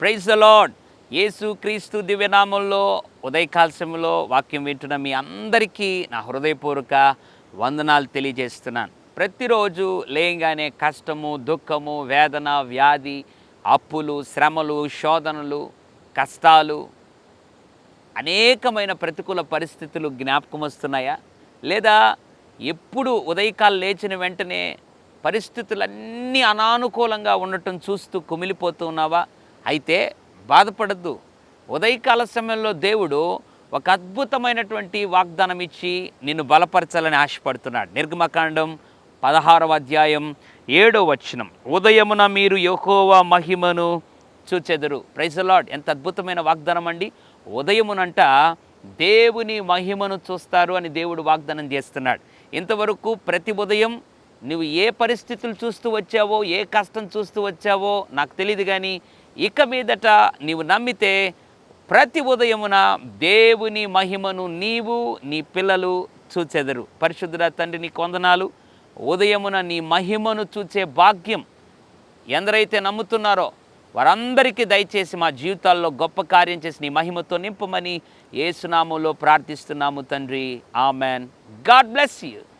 Praise the lord యేసు క్రీస్తు దివ్యనామంలో ఉదయకాల సమయంలో వాక్యం వింటున్న మీ అందరికీ నా హృదయపూర్వక వందనాలు తెలియజేస్తున్నాను. ప్రతిరోజు లేయంగానే కష్టము దుఃఖము వేదన వ్యాధి అప్పులు శ్రమలు శోధనలు కష్టాలు అనేకమైన ప్రతికూల పరిస్థితులు జ్ఞాపకం వస్తున్నాయా? లేదా ఎప్పుడు ఉదయకాలు లేచిన వెంటనే పరిస్థితులన్నీ అనానుకూలంగా ఉండటం చూస్తూ కుమిలిపోతున్నావా అయితే బాధపడద్దు. ఉదయకాల సమయంలో దేవుడు ఒక అద్భుతమైనటువంటి వాగ్దానం ఇచ్చి నిన్ను బలపరచాలని ఆశపడుతున్నాడు. నిర్గమకాండం పదహారవ అధ్యాయం ఏడో వచనం. ఉదయమున మీరు యహోవా మహిమను చూచెదరు. ప్రైజ్ లాడ్ ఎంత అద్భుతమైన వాగ్దానం అండి. ఉదయమునంట దేవుని మహిమను చూస్తారు అని దేవుడు వాగ్దానం చేస్తున్నాడు. ఇంతవరకు ప్రతి ఉదయం నువ్వు ఏ పరిస్థితులు చూస్తూ వచ్చావో ఏ కష్టం చూస్తూ వచ్చావో నాకు తెలియదు కానీ ఇక మీదట నీవు నమ్మితే ప్రతి ఉదయమున దేవుని మహిమను నీవు నీ పిల్లలు చూచెదరు. పరిశుద్ధుల తండ్రి నీ కొందనాలు ఉదయమున నీ మహిమను చూచే భాగ్యం ఎందరైతే నమ్ముతున్నారో వారందరికీ దయచేసి మా జీవితాల్లో గొప్ప కార్యం చేసి నీ మహిమతో నింపమని ఏసునామంలో ప్రార్థిస్తున్నాము తండ్రి. ఆమెన్. God bless you.